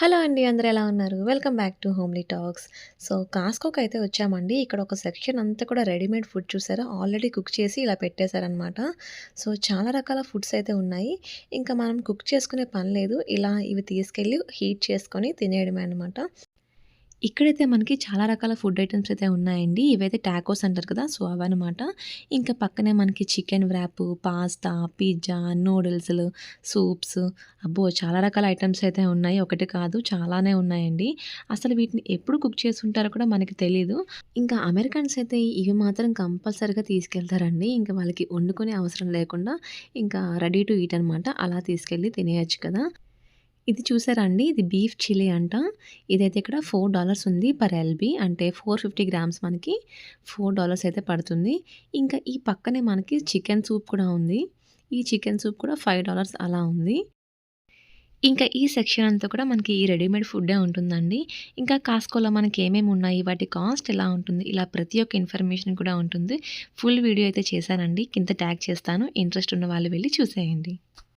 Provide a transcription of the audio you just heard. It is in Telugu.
హలో అండి అందరూ ఎలా ఉన్నారు? Welcome back to homely talks. So కాస్కోకి అయితే వచ్చామండి. ఇక్కడ ఒక సెక్షన్ అంతా కూడా రెడీమేడ్ ఫుడ్ చూసారా? ఆల్రెడీ కుక్ చేసి ఇలా పెట్టేశారనమాట సో చాలా రకాల ఫుడ్స్ అయితే ఉన్నాయి. ఇంకా మనం కుక్ చేసుకునే పని లేదు. ఇలా ఇవి తీసుకెళ్ళి హీట్ చేసుకొని తినేయడమే అనమాట ఇక్కడైతే మనకి చాలా రకాల ఫుడ్ ఐటమ్స్ అయితే ఉన్నాయండి. ఇవైతే టాకోస్ అంటారు కదా సో అవన్నమాట. ఇంకా పక్కనే మనకి చికెన్ వ్రాప్ పాస్తా పిజ్జా నూడిల్స్లు సూప్స్ అబ్బో చాలా రకాల ఐటమ్స్ అయితే ఉన్నాయి. ఒకటి కాదు చాలానే ఉన్నాయండి. అసలు వీటిని ఎప్పుడు కుక్ చేసి ఉంటారో కూడా మనకి తెలియదు ఇంకా అమెరికన్స్ అయితే ఇవి మాత్రం కంపల్సరీగా తీసుకెళ్తారండి. ఇంకా వాళ్ళకి వండుకునే అవసరం లేకుండా ఇంకా రెడీ టు ఈట్ అనమాట అలా తీసుకెళ్ళి తినేయచ్చు కదా. ఇది చూసారా అండి? ఇది బీఫ్ చిల్లీ అంట. ఇదైతే ఇక్కడ ఫోర్ డాలర్స్ ఉంది పర్ ఎల్బీ. అంటే ఫోర్ ఫిఫ్టీ గ్రామ్స్ మనకి ఫోర్ డాలర్స్ అయితే పడుతుంది. ఇంకా ఈ పక్కనే మనకి చికెన్ సూప్ కూడా ఉంది. ఈ చికెన్ సూప్ కూడా ఫైవ్ డాలర్స్ అలా ఉంది. ఇంకా ఈ సెక్షన్ అంతా కూడా మనకి ఈ రెడీమేడ్ ఫుడ్డే ఉంటుందండి. ఇంకా కాస్కోలో మనకి ఏమేమి ఉన్నాయి? వాటి కాస్ట్ ఎలా ఉంటుంది? ఇలా ప్రతి ఒక్క ఇన్ఫర్మేషన్ కూడా ఉంటుంది. ఫుల్ వీడియో అయితే చేశానండి. కింద ట్యాగ్ చేస్తాను. ఇంట్రెస్ట్ ఉన్న వాళ్ళు వెళ్ళి చూసేయండి.